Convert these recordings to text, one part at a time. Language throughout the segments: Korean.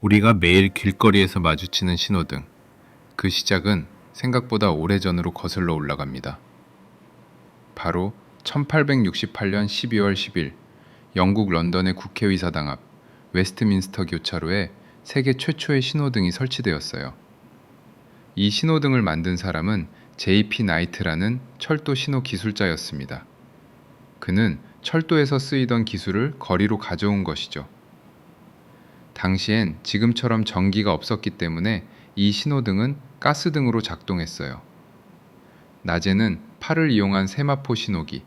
우리가 매일 길거리에서 마주치는 신호등. 그 시작은 생각보다 오래전으로 거슬러 올라갑니다. 바로 1868년 12월 10일 영국 런던의 국회의사당 앞 웨스트민스터 교차로에 세계 최초의 신호등이 설치되었어요. 이 신호등을 만든 사람은 J.P. 나이트라는 철도 신호 기술자였습니다. 그는 철도에서 쓰이던 기술을 거리로 가져온 것이죠. 당시엔 지금처럼 전기가 없었기 때문에 이 신호등은 가스등으로 작동했어요. 낮에는 팔을 이용한 세마포 신호기,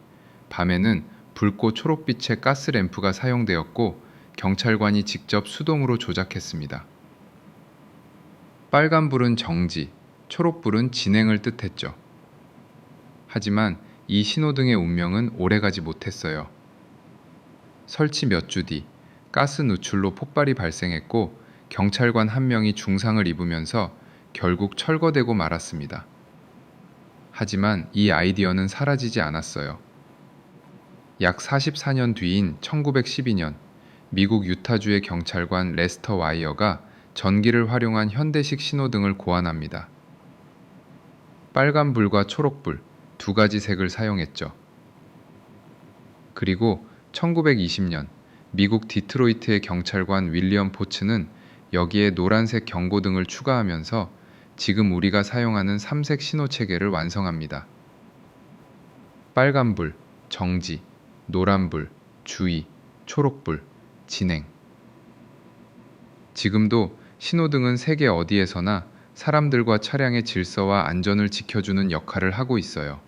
밤에는 붉고 초록빛의 가스 램프가 사용되었고 경찰관이 직접 수동으로 조작했습니다. 빨간불은 정지, 초록불은 진행을 뜻했죠. 하지만 이 신호등의 운명은 오래가지 못했어요. 설치 몇 주 뒤, 가스 누출로 폭발이 발생했고 경찰관 한 명이 중상을 입으면서 결국 철거되고 말았습니다. 하지만 이 아이디어는 사라지지 않았어요. 약 44년 뒤인 1912년 미국 유타주의 경찰관 레스터 와이어가 전기를 활용한 현대식 신호등을 고안합니다. 빨간불과 초록불 두 가지 색을 사용했죠. 그리고 1920년 미국 디트로이트의 경찰관 윌리엄 포츠는 여기에 노란색 경고등을 추가하면서 지금 우리가 사용하는 삼색 신호 체계를 완성합니다. 빨간불, 정지, 노란불, 주의, 초록불, 진행. 지금도 신호등은 세계 어디에서나 사람들과 차량의 질서와 안전을 지켜주는 역할을 하고 있어요.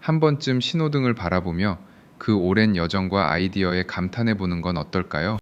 한 번쯤 신호등을 바라보며 그 오랜 여정과 아이디어에 감탄해 보는 건 어떨까요?